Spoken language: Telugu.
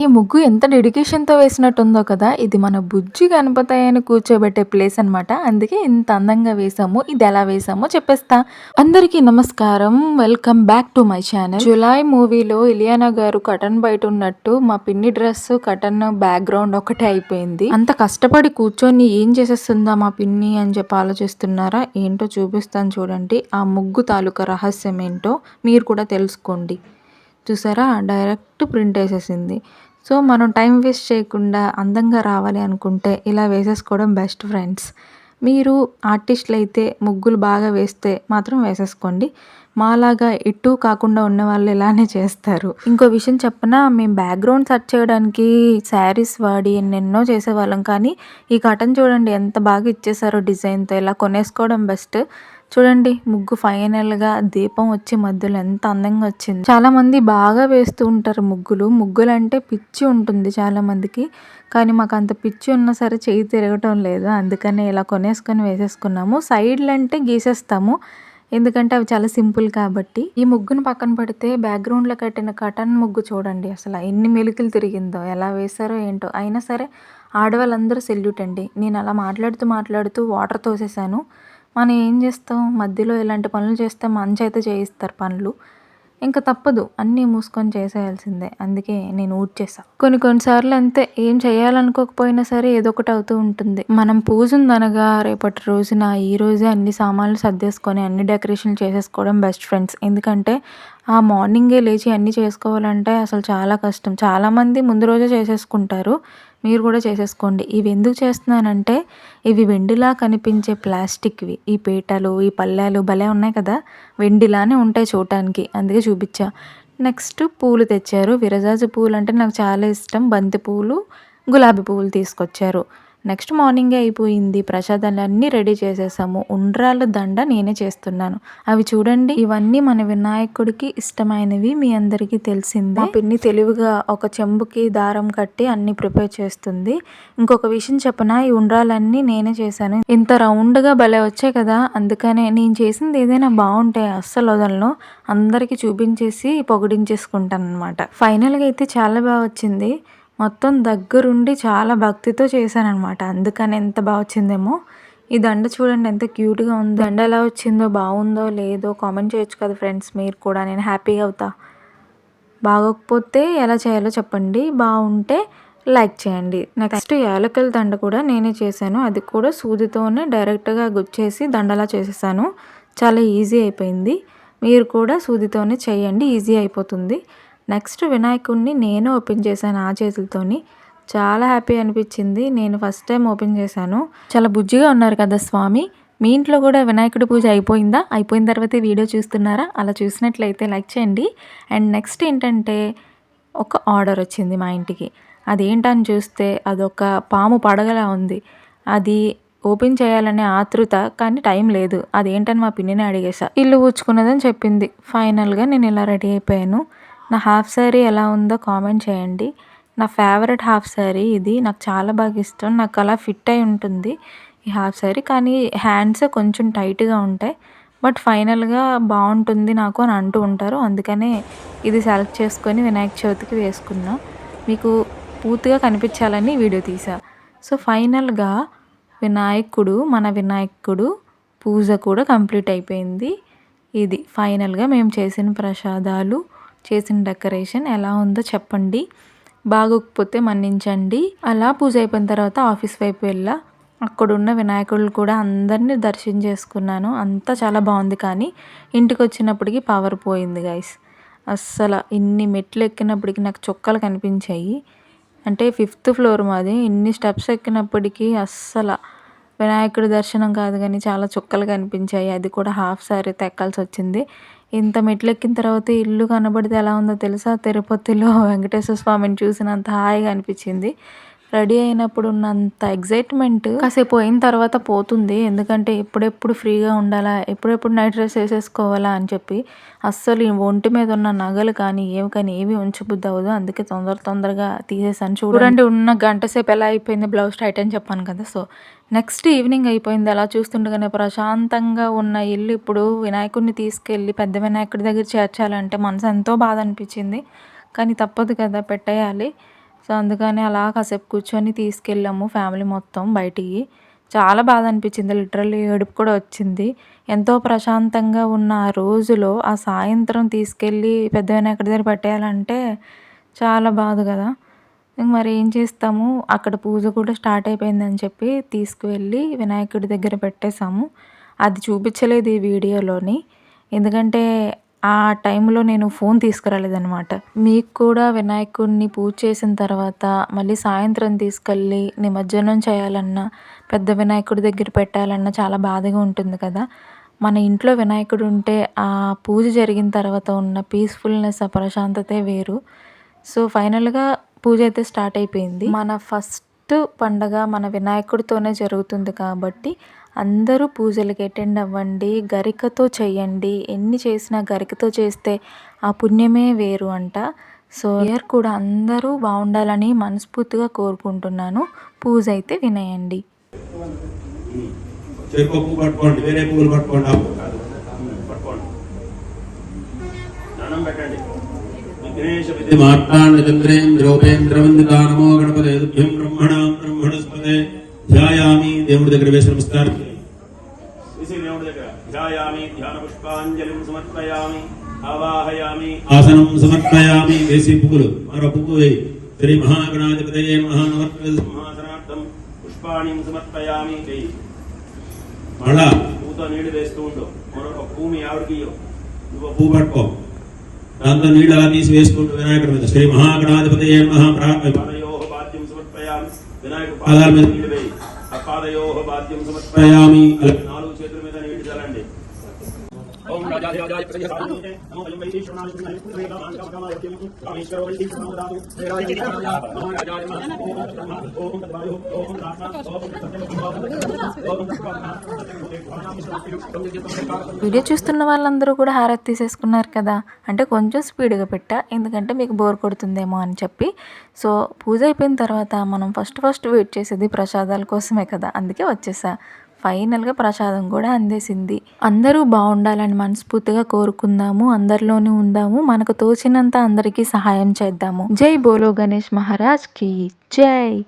ఈ ముగ్గు ఎంత డెడికేషన్‌తో వేసినట్టుందో కదా! ఇది మన బుజ్జి గణపతయ్యని కూర్చోబెట్టే ప్లేస్ అనమాట. అందుకే ఇంత అందంగా వేసాము ఇది ఎలా వేసామో చెప్పేస్తా. అందరికీ నమస్కారం. Welcome back to my channel. Julayi మూవీలో ఇలియానా గారు కటన్ బయట ఉన్నట్టు మా పిన్ని డ్రెస్ కటన్ బ్యాక్‌గ్రౌండ్ ఒకటే అయిపోయింది. అంత కష్టపడి కూర్చొని ఏం చేసేస్తుందా మా పిన్ని అని చెప్పి ఆలోచిస్తున్నారా? ఏంటో చూపిస్తాను చూడండి. ఆ ముగ్గు తాలూకా రహస్యం ఏంటో మీరు కూడా తెలుసుకోండి. చూసారా? డైరెక్ట్ ప్రింట్ వేసేసింది. సో మనం టైం వేస్ట్ చేయకుండా అందంగా రావాలి అనుకుంటే ఇలా వేసేసుకోవడం బెస్ట్ ఫ్రెండ్స్. మీరు ఆర్టిస్టులు అయితే ముగ్గులు బాగా వేస్తే మాత్రం వేసేసుకోండి. మాలాగా ఇటు కాకుండా ఉన్న వాళ్ళు ఇలానే చేస్తారు. ఇంకో విషయం చెప్పిన? మేము బ్యాక్గ్రౌండ్ సెర్చ్ చేయడానికి శారీస్ వాడి ఎన్నెన్నో చేసేవాళ్ళం కానీ ఈ కటన్ చూడండి ఎంత బాగా ఇచ్చేసారో డిజైన్తో ఇలా కొనేసుకోవడం బెస్ట్. చూడండి ముగ్గు ఫైనల్గా దీపం వచ్చి మధ్యలో ఎంత అందంగా వచ్చింది. చాలామంది బాగా వేస్తూ ఉంటారు ముగ్గులు. ముగ్గులు అంటే పిచ్చి ఉంటుంది చాలా మందికి కానీ మాకు అంత పిచ్చి ఉన్నా సరే చేయి తిరగటం లేదు. అందుకనే ఇలా కొనేసుకొని వేసేసుకున్నాము. సైడ్లు అంటే గీసేస్తాము. ఎందుకంటే అవి చాలా సింపుల్ కాబట్టి. ఈ ముగ్గును పక్కన పెడితే బ్యాక్గ్రౌండ్లో కట్టిన కటన్ ముగ్గు చూడండి. అసలు ఎన్ని మెలికలు తిరిగిందో ఎలా వేశారో ఏంటో. అయినా సరే ఆడవాళ్ళందరూ సెల్యూట్ అండి. నేను అలా మాట్లాడుతూ మాట్లాడుతూ వాటర్ తోసేసాను మనం ఏం చేస్తాం? మధ్యలో ఇలాంటి పనులు చేస్తే మంచి అయితే చేయిస్తారు పనులు. ఇంకా తప్పదు. అన్నీ మూసుకొని చేసేయాల్సిందే. అందుకే నేను ఊడ్చేసా. కొన్ని కొన్నిసార్లు అంతే. ఏం చేయాలనుకోకపోయినా సరే ఏదో ఒకటి అవుతూ ఉంటుంది. మనం పూజ ఉందనగా రేపటి రోజున ఈ రోజే అన్ని సామాన్లు సర్దేసుకొని అన్ని డెకరేషన్లు చేసేసుకోవడం బెస్ట్ ఫ్రెండ్స్. ఎందుకంటే ఆ మార్నింగే లేచి అన్నీ చేసుకోవాలంటే అసలు చాలా కష్టం. చాలామంది ముందు రోజే చేసేసుకుంటారు. మీరు కూడా చేసేసుకోండి. ఇవి ఎందుకు చేస్తున్నానంటే ఇవి వెండిలా కనిపించే ప్లాస్టిక్వి. ఈ పీటలు ఈ పళ్ళాలు భలే ఉన్నాయి కదా? వెండిలానే ఉంటాయి చూడటానికి. అందుకే చూపించా. నెక్స్ట్ పూలు తెచ్చారు. విరజాజు పూలు అంటే నాకు చాలా ఇష్టం. బంతి పూలు గులాబీ పువ్వులు తీసుకొచ్చారు. నెక్స్ట్ మార్నింగే అయిపోయింది. ప్రసాదాలు అన్నీ రెడీ చేసేసాము. ఉండ్రాల దండ నేనే చేస్తున్నాను. అవి చూడండి. ఇవన్నీ మన వినాయకుడికి ఇష్టమైనవి. మీ అందరికీ తెలిసిందే. పిన్ని తెలివిగా ఒక చెంబుకి దారం కట్టి అన్ని ప్రిపేర్ చేస్తుంది. ఇంకొక విషయం చెప్పనా? ఈ ఉండ్రాలన్నీ నేనే చేశాను. ఇంత రౌండ్గా భలే వచ్చాయి కదా. అందుకనే నేను చేసింది ఏదైనా బాగుంటాయి అస్సలు వదలను. అందరికీ చూపించేసి పొగిడించేసుకుంటాను అనమాట ఫైనల్గా అయితే చాలా బాగా వచ్చింది. మొత్తం దగ్గరుండి చాలా భక్తితో చేశాననమాట అందుకని ఎంత బాగా వచ్చిందేమో. ఈ దండ చూడండి ఎంత క్యూట్గా ఉందో. దండ ఎలా వచ్చిందో బాగుందో లేదో కామెంట్ చేయొచ్చు కదా ఫ్రెండ్స్ మీరు కూడా. నేను హ్యాపీగా అవుతా. బాగోకపోతే ఎలా చేయాలో చెప్పండి. బాగుంటే లైక్ చేయండి. నెక్స్ట్ యాలకల దండ కూడా నేనే చేశాను. అది కూడా సూదితోనే డైరెక్ట్గా గుచ్చేసి దండలా చేసేసాను. చాలా ఈజీ అయిపోయింది. మీరు కూడా సూదితోనే చేయండి. ఈజీ అయిపోతుంది. నెక్స్ట్ వినాయకుడిని నేను ఓపెన్ చేశాను ఆ చేతులతోని. చాలా హ్యాపీ అనిపించింది. నేను ఫస్ట్ టైం ఓపెన్ చేశాను. చాలా బుజ్జిగా ఉన్నారు కదా స్వామి. మీ ఇంట్లో కూడా వినాయకుడి పూజ అయిపోయిందా? అయిపోయిన తర్వాత వీడియో చూస్తున్నారా? అలా చూసినట్లయితే లైక్ చేయండి. అండ్ నెక్స్ట్ ఏంటంటే ఒక ఆర్డర్ వచ్చింది మా ఇంటికి. అదేంటని చూస్తే అదొక పాము పడగలా ఉంది. అది ఓపెన్ చేయాలనే ఆతృత కానీ టైం లేదు. అదేంటని మా పిన్నిని అడిగేశా ఇల్లు ఊచుకున్నదని చెప్పింది. ఫైనల్గా నేను ఇలా రెడీ అయిపోయాను. నా హాఫ్ శారీ ఎలా ఉందో కామెంట్ చేయండి. నా ఫేవరెట్ హాఫ్ శారీ ఇది. నాకు చాలా బాగా ఇష్టం. నాకు అలా ఫిట్ అయి ఉంటుంది ఈ హాఫ్ శారీ కానీ హ్యాండ్స్ కొంచెం టైట్గా ఉంటాయి. బట్ ఫైనల్గా బాగుంటుంది నాకు అని అంటూ ఉంటారు. అందుకనే ఇది సెలెక్ట్ చేసుకొని వినాయక చవితికి వేసుకున్నా. మీకు పూర్తిగా కనిపించాలని వీడియో తీసా. సో ఫైనల్గా వినాయకుడు మన వినాయకుడు పూజ కూడా కంప్లీట్ అయిపోయింది. ఇది ఫైనల్గా మేము చేసిన ప్రసాదాలు. చేసిన డెకరేషన్ ఎలా ఉందో చెప్పండి. బాగోకపోతే మన్నించండి. అలా పూజ అయిపోయిన తర్వాత ఆఫీస్ వైపు వెళ్ళా. అక్కడున్న వినాయకుడు కూడా అందరినీ దర్శనం చేసుకున్నాను. అంతా చాలా బాగుంది కానీ ఇంటికి వచ్చినప్పటికి పవర్ పోయింది గైస్ అస్సలు ఇన్ని మెట్లు ఎక్కినప్పటికి నాకు చొక్కాలు కనిపించాయి. అంటే ఫిఫ్త్ ఫ్లోర్ మాది. ఇన్ని స్టెప్స్ ఎక్కినప్పటికీ అస్సలు వినాయకుడి దర్శనం కాదు కానీ చాలా చుక్కలు కనిపించాయి. అది కూడా హాఫ్ సారీ తెక్కాల్సి వచ్చింది. ఇంత మెట్లు ఎక్కిన తర్వాత ఇల్లు కనబడితే ఎలా ఉందో తెలుసా? తిరుపతిలో వెంకటేశ్వర స్వామిని చూసినంత హాయిగా అనిపించింది. రెడీ అయినప్పుడు ఉన్నంత ఎగ్జైట్మెంట్ కాసేపు పోయిన తర్వాత పోతుంది. ఎందుకంటే ఎప్పుడెప్పుడు ఫ్రీగా ఉండాలా ఎప్పుడెప్పుడు నైట్ డ్రెస్ వేసేసుకోవాలా అని చెప్పి అస్సలు ఈ ఒంటి మీద ఉన్న నగలు కానీ ఏవి కానీ ఏవి ఉంచబుద్ది అవ్వదు. అందుకే తొందర తొందరగా తీసేసాను. చూడండి ఉన్న గంట సేపు ఎలా అయిపోయింది బ్లౌజ్ టైట్ అని చెప్పాను కదా. సో నెక్స్ట్ ఈవినింగ్ అయిపోయింది. అలా చూస్తుండగానే ప్రశాంతంగా ఉన్న ఇల్లు ఇప్పుడు వినాయకుడిని తీసుకెళ్ళి పెద్ద వినాయకుడి దగ్గర చేర్చాలంటే మనసు ఎంతో బాధ అనిపించింది. కానీ తప్పదు కదా పెట్టేయాలి. సో అందుకని అలా కాసేపు కూర్చొని తీసుకెళ్ళాము ఫ్యామిలీ మొత్తం బయటికి. చాలా బాధ అనిపించింది. లిటరల్లీ ఏడుపు కూడా వచ్చింది. ఎంతో ప్రశాంతంగా ఉన్న ఆ రోజులో ఆ సాయంత్రం తీసుకెళ్ళి పెద్ద వినాయకుడి దగ్గర పెట్టేయాలంటే చాలా బాధ కదా. మరి ఏం చేస్తాము? అక్కడ పూజ కూడా స్టార్ట్ అయిపోయిందని చెప్పి తీసుకువెళ్ళి వినాయకుడి దగ్గర పెట్టేశాము. అది చూపించలేదు ఈ వీడియోలోని. ఎందుకంటే ఆ టైంలో నేను ఫోన్ తీసుకురాలేదనమాట మీకు కూడా వినాయకుడిని పూజ చేసిన తర్వాత మళ్ళీ సాయంత్రం తీసుకెళ్ళి నిమజ్జనం చేయాలన్నా పెద్ద వినాయకుడి దగ్గర పెట్టాలన్నా చాలా బాధగా ఉంటుంది కదా. మన ఇంట్లో వినాయకుడు ఉంటే ఆ పూజ జరిగిన తర్వాత ఉన్న పీస్ఫుల్నెస్ ఆ ప్రశాంతతే వేరు. సో ఫైనల్గా పూజ అయితే స్టార్ట్ అయిపోయింది. మన ఫస్ట్ పండగ మన వినాయకుడితోనే జరుగుతుంది కాబట్టి అందరూ పూజలకి అటెండ్ అవ్వండి గరికతో చేయండి. ఎన్ని చేసినా గరికతో చేస్తే ఆ పుణ్యమే వేరు అంట. సో ఇయర్ కూడా అందరూ బాగుండాలని మనస్ఫూర్తిగా కోరుకుంటున్నాను. పూజ అయితే వినయండి. చెరుకు పువ్వు పట్టుకోండి. వేరే పువ్వులు పట్టుకోండి. పట్టుకోండి. దండం పెట్టండి. విఘ్నేశ విధి మార్తాండ చంద్రేంద్రోపేంద్ర వందితా నమో బ్రహ్మణస్పతే. ధ్యాయామి దేవుడి దగ్గర వేసి నమస్కారం. వేసి దేవుడి దగ్గర. ధ్యాయామి ధ్యాన పుష్పాంజలిం సమర్పయామి ఆవాహయామి. ఆసనం సమర్పయామి వేసి పువ్వులు మరో పువ్వు శ్రీ మహాగణాధిపతయే మహానవర్త సింహాసనార్థం పుష్పాణి సమర్పయామి మళ్ళా పువ్వుతో నీళ్ళు వేస్తూ ఉండు. మరొక పువ్వు మీ ఆవిడకి. నువ్వు పువ్వు పట్టుకో. దాంతో నీళ్ళు అలా తీసి వేసుకుంటూ వినాయకుడి మీద. శ్రీ మహాగణాధిపతి సమర్పయామి. వినాయకుడు పాదాల మీద వేయి. പാദയോഹ വാദ്യം സമർപ്പയാമി. వీడియో చూస్తున్న వాళ్ళందరూ కూడా హారతి తీసేసుకున్నారు కదా. అంటే కొంచెం స్పీడ్గా పెట్టా. ఎందుకంటే మీకు బోర్ కొడుతుందేమో అని చెప్పి. సో పూజ అయిపోయిన తర్వాత మనం ఫస్ట్ ఫస్ట్ వెయిట్ చేసేది ప్రసాదాల కోసమే కదా. అందుకే వచ్చేసా. ఫైనల్గా ప్రసాదం కూడా అందేసింది. అందరూ బాగుండాలని మనస్ఫూర్తిగా కోరుకుందాము. అందరిలోనే ఉందాము. మనకు తోచినంత అందరికీ సహాయం చేద్దాము. జై బోలో గణేష్ మహారాజ్కి జై.